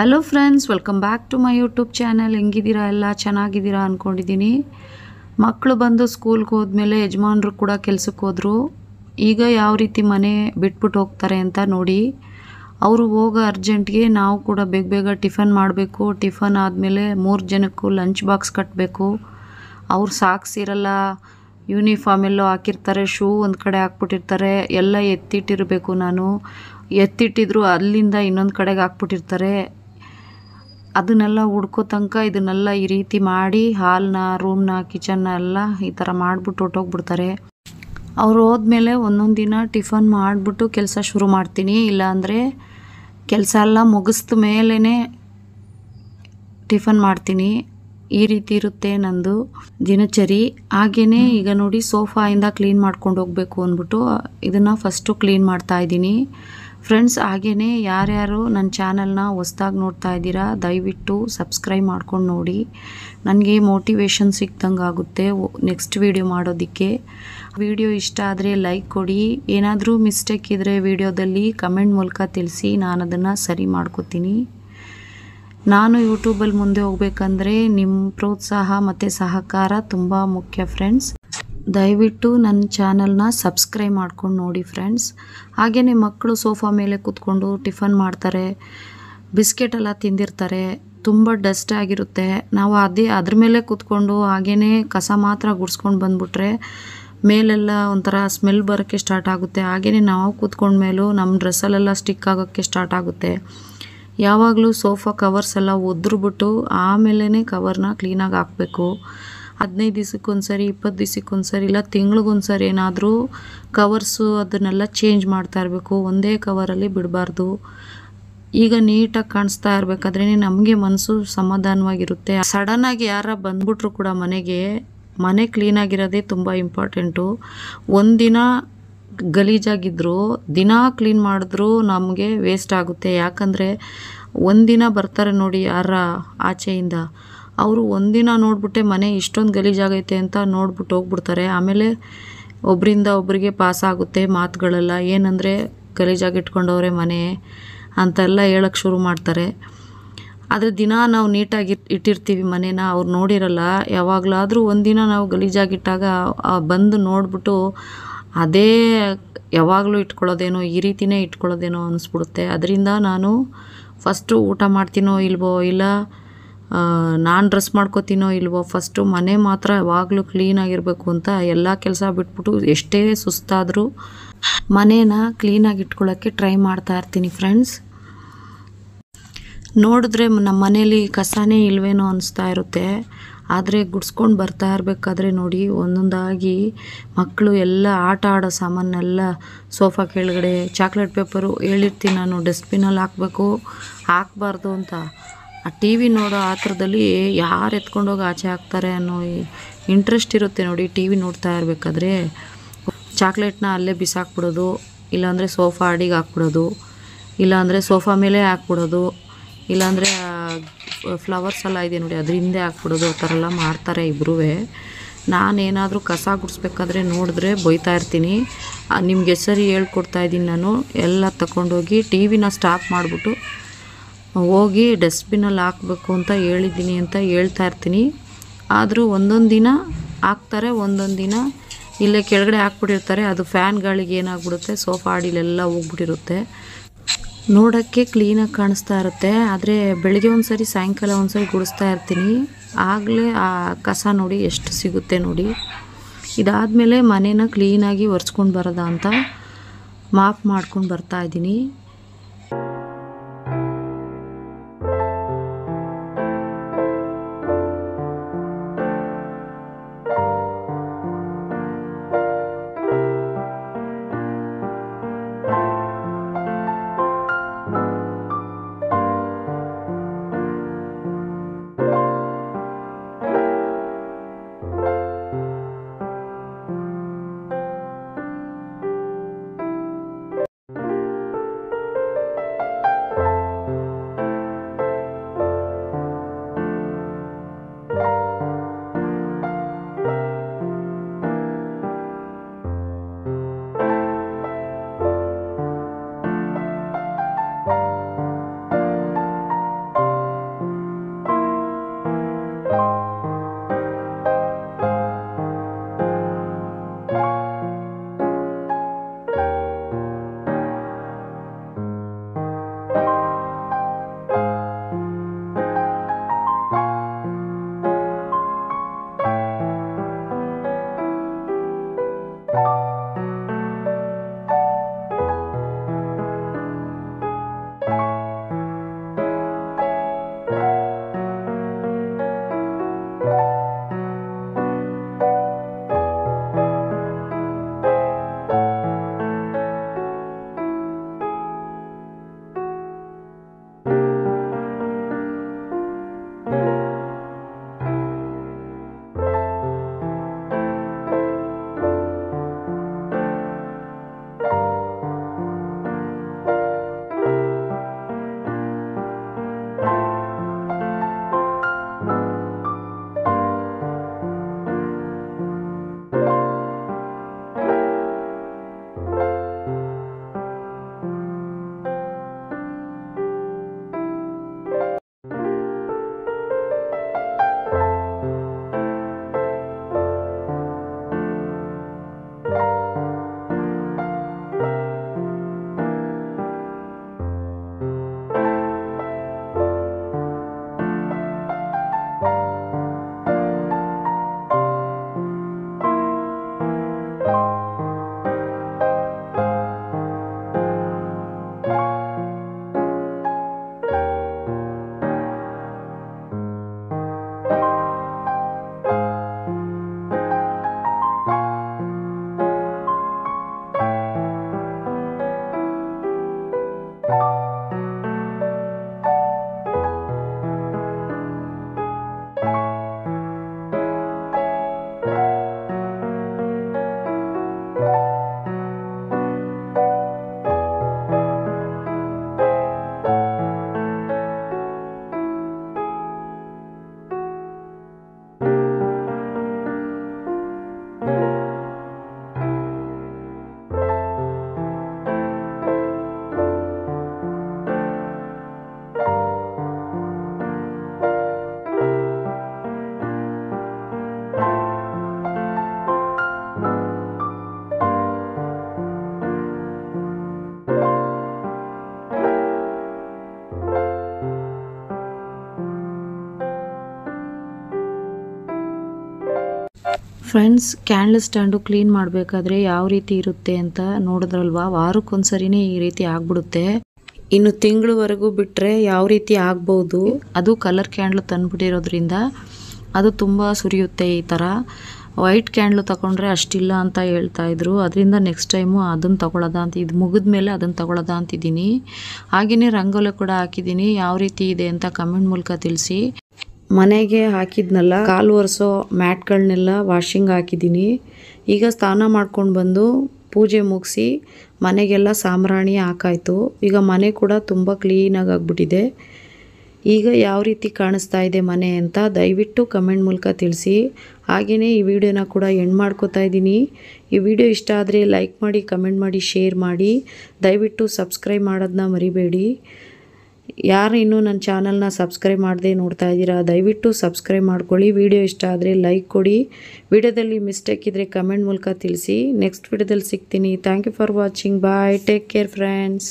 Hello friends welcome back to my YouTube channel ಹೆಂಗಿದ್ದೀರಾ ಎಲ್ಲ? ಚೆನ್ನಾಗಿದ್ದೀರಾ ಅಂದ್ಕೊಂಡಿದ್ದೀನಿ ಮಕ್ಕಳು ಬಂದು ಸ್ಕೂಲ್ಗೆ ಹೋದ್ಮೇಲೆ ಯಜಮಾನರು ಕೂಡ ಕೆಲಸಕ್ಕೆ ಹೋದರು. ಈಗ ಯಾವ ರೀತಿ ಮನೆ ಬಿಟ್ಬಿಟ್ಟು ಹೋಗ್ತಾರೆ ಅಂತ ನೋಡಿ. ಅವರು ಹೋಗೋ ಅರ್ಜೆಂಟ್ಗೆ ನಾವು ಕೂಡ ಬೇಗ ಬೇಗ ಟಿಫನ್ ಮಾಡಬೇಕು. ಟಿಫನ್ ಆದಮೇಲೆ ಮೂರು ಜನಕ್ಕೂ ಲಂಚ್ ಬಾಕ್ಸ್ ಕಟ್ಟಬೇಕು ಅವ್ರು ಸಾಕ್ಸ್ ಇರಲ್ಲ. ಯೂನಿಫಾರ್ಮ್ ಎಲ್ಲೋ ಹಾಕಿರ್ತಾರೆ ಶೂ ಒಂದು ಕಡೆ ಹಾಕ್ಬಿಟ್ಟಿರ್ತಾರೆ. ಎಲ್ಲ ಎತ್ತಿಟ್ಟಿರಬೇಕು ನಾನು. ಎತ್ತಿಟ್ಟಿದ್ರು ಅಲ್ಲಿಂದ ಇನ್ನೊಂದು ಕಡೆಗೆ ಹಾಕ್ಬಿಟ್ಟಿರ್ತಾರೆ. ಅದನ್ನೆಲ್ಲ ಹುಡ್ಕೋ ತನಕ ಇದನ್ನೆಲ್ಲ ಈ ರೀತಿ ಮಾಡಿ ಹಾಲ್ನ ರೂಮ್ನ ಕಿಚನ್ನ ಎಲ್ಲ ಈ ಥರ ಮಾಡಿಬಿಟ್ಟು ಹೊಟ್ಟೋಗ್ಬಿಡ್ತಾರೆ ಅವ್ರು ಹೋದ್ಮೇಲೆ ಒಂದೊಂದು ದಿನ ಟಿಫನ್ ಮಾಡಿಬಿಟ್ಟು ಕೆಲಸ ಶುರು ಮಾಡ್ತೀನಿ. ಇಲ್ಲಾಂದರೆ ಕೆಲಸ ಎಲ್ಲ ಮುಗಿಸ್ದ ಮೇಲೇ ಟಿಫನ್ ಮಾಡ್ತೀನಿ. ಈ ರೀತಿ ಇರುತ್ತೆ ನಂದು ದಿನಚರಿ. ಹಾಗೆಯೇ ಈಗ ನೋಡಿ ಸೋಫಾಯಿಂದ ಕ್ಲೀನ್ ಮಾಡ್ಕೊಂಡು ಹೋಗಬೇಕು ಅಂದ್ಬಿಟ್ಟು ಇದನ್ನು ಫಸ್ಟು ಕ್ಲೀನ್ ಮಾಡ್ತಾ ಇದ್ದೀನಿ. ಫ್ರೆಂಡ್ಸ್ ಹಾಗೆಯೇ ಯಾರ್ಯಾರು ನನ್ನ ಚಾನಲ್ನ ಹೊಸ್ದಾಗಿ ನೋಡ್ತಾ ಇದ್ದೀರಾ, ದಯವಿಟ್ಟು ಸಬ್ಸ್ಕ್ರೈಬ್ ಮಾಡ್ಕೊಂಡು ನೋಡಿ. ನನಗೆ ಮೋಟಿವೇಶನ್ ಸಿಕ್ದಂಗೆ ಆಗುತ್ತೆ ನೆಕ್ಸ್ಟ್ ವೀಡಿಯೋ ಮಾಡೋದಕ್ಕೆ. ವಿಡಿಯೋ ಇಷ್ಟ ಆದರೆ ಲೈಕ್ ಕೊಡಿ. ಏನಾದರೂ ಮಿಸ್ಟೇಕ್ ಇದ್ದರೆ ವಿಡಿಯೋದಲ್ಲಿ ಕಮೆಂಟ್ ಮೂಲಕ ತಿಳಿಸಿ ನಾನು ಅದನ್ನು ಸರಿ ಮಾಡ್ಕೋತೀನಿ. ನಾನು ಯೂಟ್ಯೂಬಲ್ಲಿ ಮುಂದೆ ಹೋಗ್ಬೇಕಂದ್ರೆ ನಿಮ್ಮ ಪ್ರೋತ್ಸಾಹ ಮತ್ತು ಸಹಕಾರ ತುಂಬ ಮುಖ್ಯ ಫ್ರೆಂಡ್ಸ್. ದಯವಿಟ್ಟು ನನ್ನ ಚಾನಲ್ನ ಸಬ್ಸ್ಕ್ರೈಬ್ ಮಾಡ್ಕೊಂಡು ನೋಡಿ ಫ್ರೆಂಡ್ಸ್. ಹಾಗೆಯೇ ಮಕ್ಕಳು ಸೋಫಾ ಮೇಲೆ ಕೂತ್ಕೊಂಡು ಟಿಫನ್ ಮಾಡ್ತಾರೆ ಬಿಸ್ಕೆಟ್ ಎಲ್ಲ ತಿಂದಿರ್ತಾರೆ, ತುಂಬ ಡಸ್ಟ್ ಆಗಿರುತ್ತೆ. ನಾವು ಅದೇ ಅದ್ರ ಮೇಲೆ ಕೂತ್ಕೊಂಡು ಹಾಗೆಯೇ ಕಸ ಮಾತ್ರ ಗುಡಿಸ್ಕೊಂಡು ಬಂದುಬಿಟ್ರೆ ಮೇಲೆಲ್ಲ ಒಂಥರ ಸ್ಮೆಲ್ ಬರೋಕ್ಕೆ ಸ್ಟಾರ್ಟ್ ಆಗುತ್ತೆ. ಹಾಗೆಯೇ ನಾವು ಕೂತ್ಕೊಂಡ ಮೇಲೂ ನಮ್ಮ ಡ್ರೆಸ್ಸಲ್ಲೆಲ್ಲ ಸ್ಟಿಕ್ ಆಗೋಕ್ಕೆ ಸ್ಟಾರ್ಟ್ ಆಗುತ್ತೆ. ಯಾವಾಗಲೂ ಸೋಫಾ ಕವರ್ಸ್ ಎಲ್ಲ ಒದ್ರುಬಿಟ್ಟು ಆಮೇಲೆ ಕವರ್ನ ಕ್ಲೀನಾಗಿ ಹಾಕಬೇಕು. ಹದಿನೈದು ದಿವ್ಸಕ್ಕೊಂದ್ಸರಿ, ಇಪ್ಪತ್ತು ದಿವ್ಸಕ್ಕೊಂದ್ಸರಿ ಇಲ್ಲ ತಿಂಗ್ಳಿಗೊಂದ್ಸರಿ ಏನಾದರೂ ಕವರ್ಸು ಅದನ್ನೆಲ್ಲ ಚೇಂಜ್ ಮಾಡ್ತಾ ಇರಬೇಕು. ಒಂದೇ ಕವರಲ್ಲಿ ಬಿಡಬಾರ್ದು. ಈಗ ನೀಟಾಗಿ ಕಾಣಿಸ್ತಾ ಇರಬೇಕಾದ್ರೆ ನಮಗೆ ಮನಸ್ಸು ಸಮಾಧಾನವಾಗಿರುತ್ತೆ. ಸಡನ್ನಾಗಿ ಯಾರ ಬಂದ್ಬಿಟ್ರು ಕೂಡ ಮನೆಗೆ, ಮನೆ ಕ್ಲೀನಾಗಿರೋದೇ ತುಂಬ ಇಂಪಾರ್ಟೆಂಟು ಒಂದಿನ ಗಲೀಜಾಗಿದ್ದರೂ ದಿನ ಕ್ಲೀನ್ ಮಾಡಿದ್ರೂ ನಮಗೆ ವೇಸ್ಟ್ ಆಗುತ್ತೆ. ಯಾಕಂದರೆ ಒಂದಿನ ಬರ್ತಾರೆ ನೋಡಿ ಯಾರ ಆಚೆಯಿಂದ. ಅವರು ಒಂದಿನ ನೋಡ್ಬಿಟ್ಟೆ, ಮನೆ ಇಷ್ಟೊಂದು ಗಲೀಜಾಗೈತೆ ಅಂತ ನೋಡ್ಬಿಟ್ಟು ಹೋಗ್ಬಿಡ್ತಾರೆ. ಆಮೇಲೆ ಒಬ್ಬರಿಂದ ಒಬ್ಬರಿಗೆ ಪಾಸ್ ಆಗುತ್ತೆ ಮಾತುಗಳೆಲ್ಲ. ಏನಂದರೆ, ಗಲೀಜಾಗಿ ಇಟ್ಕೊಂಡವ್ರೆ ಮನೆ ಅಂತೆಲ್ಲ ಹೇಳಕ್ಕೆ ಶುರು ಮಾಡ್ತಾರೆ. ಆದರೆ ದಿನ ನಾವು ನೀಟಾಗಿ ಇಟ್ಟಿರ್ತೀವಿ ಮನೇನ, ಅವ್ರು ನೋಡಿರಲ್ಲ. ಯಾವಾಗಲಾದರೂ ಒಂದಿನ ನಾವು ಗಲೀಜಾಗಿಟ್ಟಾಗ ಬಂದು ನೋಡಿಬಿಟ್ಟು ಅದೇ ಯಾವಾಗಲೂ ಇಟ್ಕೊಳ್ಳೋದೇನೋ, ಈ ರೀತಿಯೇ ಇಟ್ಕೊಳ್ಳೋದೇನೋ ಅನಿಸ್ಬಿಡುತ್ತೆ. ಅದರಿಂದ ನಾನು ಫಸ್ಟು ಊಟ ಮಾಡ್ತೀನೋ ಇಲ್ವೋ ಇಲ್ಲ ನಾನು ಡ್ರೆಸ್ ಮಾಡ್ಕೋತೀನೋ ಇಲ್ವೋ ಫಸ್ಟು ಮನೆ ಮಾತ್ರ ಯಾವಾಗಲೂ ಕ್ಲೀನಾಗಿರಬೇಕು ಅಂತ ಎಲ್ಲ ಕೆಲಸ ಬಿಟ್ಬಿಟ್ಟು ಎಷ್ಟೇ ಸುಸ್ತಾದರೂ ಮನೇನ ಕ್ಲೀನಾಗಿ ಇಟ್ಕೊಳ್ಳೋಕ್ಕೆ ಟ್ರೈ ಮಾಡ್ತಾ ಇರ್ತೀನಿ ಫ್ರೆಂಡ್ಸ್ ನೋಡಿದ್ರೆ ನಮ್ಮ ಮನೇಲಿ ಕಸನೇ ಇಲ್ವೇನೋ ಅನಿಸ್ತಾ ಇರುತ್ತೆ. ಆದರೆ ಗುಡ್ಸ್ಕೊಂಡು ಬರ್ತಾ ಇರಬೇಕಾದ್ರೆ ನೋಡಿ, ಒಂದೊಂದಾಗಿ ಮಕ್ಕಳು ಎಲ್ಲ ಆಟ ಆಡೋ ಸಾಮಾನೆಲ್ಲ ಸೋಫಾ ಕೆಳಗಡೆ ಚಾಕ್ಲೇಟ್ ಪೇಪರು ಹೇಳಿರ್ತೀನಿ ನಾನು ಡಸ್ಟ್ಬಿನಲ್ಲಿ ಹಾಕಬೇಕು. ಹಾಕಬಾರ್ದು ಅಂತ. ಆ ಟಿ ವಿ ನೋಡೋ ಆತರದಲ್ಲಿ ಯಾರು ಎತ್ಕೊಂಡೋಗಿ ಆಚೆ ಹಾಕ್ತಾರೆ ಅನ್ನೋ ಇಂಟ್ರೆಸ್ಟ್ ಇರುತ್ತೆ ನೋಡಿ ಟಿ ವಿ ನೋಡ್ತಾ ಇರಬೇಕಾದ್ರೆ. ಚಾಕ್ಲೇಟ್ನ ಅಲ್ಲೇ ಬಿಸಾಕ್ಬಿಡೋದು, ಇಲ್ಲಾಂದರೆ ಸೋಫಾ ಅಡಿಗೆ ಹಾಕ್ಬಿಡೋದು, ಇಲ್ಲಾಂದರೆ ಸೋಫಾ ಮೇಲೆ ಹಾಕ್ಬಿಡೋದು, ಇಲ್ಲಾಂದರೆ ಫ್ಲವರ್ಸ್ ಎಲ್ಲ ಇದೆ ನೋಡಿ ಅದ್ರ ಹಿಂದೆ ಹಾಕ್ಬಿಡೋದು, ಆ ಥರ ಎಲ್ಲ ಮಾಡ್ತಾರೆ ಇಬ್ಬರೂ ನಾನೇನಾದರೂ ಕಸ ಗುಡಿಸ್ಬೇಕಾದ್ರೆ ನೋಡಿದ್ರೆ ಬೈತಾ ಇರ್ತೀನಿ. ನಿಮ್ಗೆ ಸರಿ ಹೇಳ್ಕೊಡ್ತಾ ಇದ್ದೀನಿ ನಾನು. ಎಲ್ಲ ತಗೊಂಡೋಗಿ ಟಿ ವಿನ ಸ್ಟಾಪ್ ಮಾಡಿಬಿಟ್ಟು ಹೋಗಿ ಡಸ್ಟ್ಬಿನಲ್ಲಿ ಹಾಕಬೇಕು ಅಂತ ಹೇಳಿದ್ದೀನಿ ಅಂತ ಹೇಳ್ತಾ ಇರ್ತೀನಿ. ಆದರೂ ಒಂದೊಂದು ದಿನ ಹಾಕ್ತಾರೆ, ಒಂದೊಂದು ದಿನ ಇಲ್ಲೇ ಕೆಳಗಡೆ ಹಾಕ್ಬಿಟ್ಟಿರ್ತಾರೆ. ಅದು ಫ್ಯಾನ್ ಗಾಳಿಗೆ ಏನಾಗ್ಬಿಡುತ್ತೆ? ಸೋಫಾ ಅಡಿಲೆಲ್ಲ ಹೋಗ್ಬಿಟ್ಟಿರುತ್ತೆ. ನೋಡೋಕ್ಕೆ ಕ್ಲೀನಾಗಿ ಕಾಣಿಸ್ತಾ ಇರುತ್ತೆ. ಆದರೆ ಬೆಳಗ್ಗೆ ಒಂದು ಸರಿ ಸಾಯಂಕಾಲ ಒಂದು ಸರಿ ಗುಡಿಸ್ತಾ ಇರ್ತೀನಿ. ಆಗಲೇ ಆ ಕಸ ನೋಡಿ ಎಷ್ಟು ಸಿಗುತ್ತೆ ನೋಡಿ. ಇದಾದಮೇಲೆ ಮನೇನ ಕ್ಲೀನಾಗಿ ಒರೆಸ್ಕೊಂಡು ಬರೋದ ಅಂತ ಮಾಪ್ ಮಾಡ್ಕೊಂಡು ಬರ್ತಾ ಇದ್ದೀನಿ. ಫ್ರೆಂಡ್ಸ್ ಕ್ಯಾಂಡಲ್ ಸ್ಟ್ಯಾಂಡು ಕ್ಲೀನ್ ಮಾಡಬೇಕಾದ್ರೆ ಯಾವ ರೀತಿ ಇರುತ್ತೆ ಅಂತ ನೋಡಿದ್ರಲ್ವಾ? ವಾರಕ್ಕೊಂದ್ಸರಿನೇ ಈ ರೀತಿ ಆಗ್ಬಿಡುತ್ತೆ. ಇನ್ನು ತಿಂಗಳವರೆಗೂ ಬಿಟ್ಟರೆ ಯಾವ ರೀತಿ ಆಗ್ಬೋದು? ಅದು ಕಲರ್ ಕ್ಯಾಂಡ್ಲು ತಂದುಬಿಟ್ಟಿರೋದ್ರಿಂದ ಅದು ತುಂಬ ಸುರಿಯುತ್ತೆ ಈ ಥರ. ವೈಟ್ ಕ್ಯಾಂಡ್ಲು ತಗೊಂಡ್ರೆ ಅಷ್ಟಿಲ್ಲ ಅಂತ ಹೇಳ್ತಾ ಇದ್ರು. ಅದರಿಂದ ನೆಕ್ಸ್ಟ್ ಟೈಮು ಅದನ್ನು ತಗೊಳ್ಳೋದ ಅಂತ, ಇದು ಮುಗಿದ ಮೇಲೆ ಅದನ್ನು ತಗೊಳ್ಳೋದ ಅಂತಿದ್ದೀನಿ. ಹಾಗೆಯೇ ರಂಗೋಲೆ ಕೂಡ ಹಾಕಿದ್ದೀನಿ. ಯಾವ ರೀತಿ ಇದೆ ಅಂತ ಕಮೆಂಟ್ ಮೂಲಕ ತಿಳಿಸಿ. ಮನೆಗೆ ಹಾಕಿದ್ನಲ್ಲ, ಕಾಲು ಒರೆಸೋ ಮ್ಯಾಟ್ಗಳನ್ನೆಲ್ಲ ವಾಷಿಂಗ್ ಹಾಕಿದ್ದೀನಿ. ಈಗ ಸ್ನಾನ ಮಾಡ್ಕೊಂಡು ಬಂದು ಪೂಜೆ ಮುಗಿಸಿ ಮನೆಗೆಲ್ಲ ಸಾಂಬ್ರಾಣಿ ಹಾಕಾಯಿತು. ಈಗ ಮನೆ ಕೂಡ ತುಂಬ ಕ್ಲೀನಾಗಿ ಆಗಿಬಿಟ್ಟಿದೆ. ಈಗ ಯಾವ ರೀತಿ ಕಾಣಿಸ್ತಾ ಇದೆ ಮನೆ ಅಂತ ದಯವಿಟ್ಟು ಕಮೆಂಟ್ ಮೂಲಕ ತಿಳಿಸಿ. ಹಾಗೆಯೇ ಈ ವಿಡಿಯೋನ ಕೂಡ ಎಂಡ್ ಮಾಡ್ಕೋತಾ ಇದ್ದೀನಿ. ಈ ವಿಡಿಯೋ ಇಷ್ಟ ಆದರೆ ಲೈಕ್ ಮಾಡಿ, ಕಮೆಂಟ್ ಮಾಡಿ ಶೇರ್ ಮಾಡಿ. ದಯವಿಟ್ಟು ಸಬ್ಸ್ಕ್ರೈಬ್ ಮಾಡೋದನ್ನ ಮರಿಬೇಡಿ. ಯಾರು ಇನ್ನೂ ನನ್ನ ಚಾನಲ್ನ ಸಬ್ಸ್ಕ್ರೈಬ್ ಮಾಡದೆ ನೋಡ್ತಾ ಇದ್ದೀರಾ, ದಯವಿಟ್ಟು ಸಬ್ಸ್ಕ್ರೈಬ್ ಮಾಡ್ಕೊಳ್ಳಿ. ವಿಡಿಯೋ ಇಷ್ಟ ಆದರೆ ಲೈಕ್ ಕೊಡಿ. ವಿಡಿಯೋದಲ್ಲಿ ಮಿಸ್ಟೇಕ್ ಇದ್ದರೆ ಕಮೆಂಟ್ ಮೂಲಕ ತಿಳಿಸಿ. ನೆಕ್ಸ್ಟ್ ವಿಡಿಯೋದಲ್ಲಿ ಸಿಗ್ತೀನಿ. Thank you for watching. Bye. Take care friends.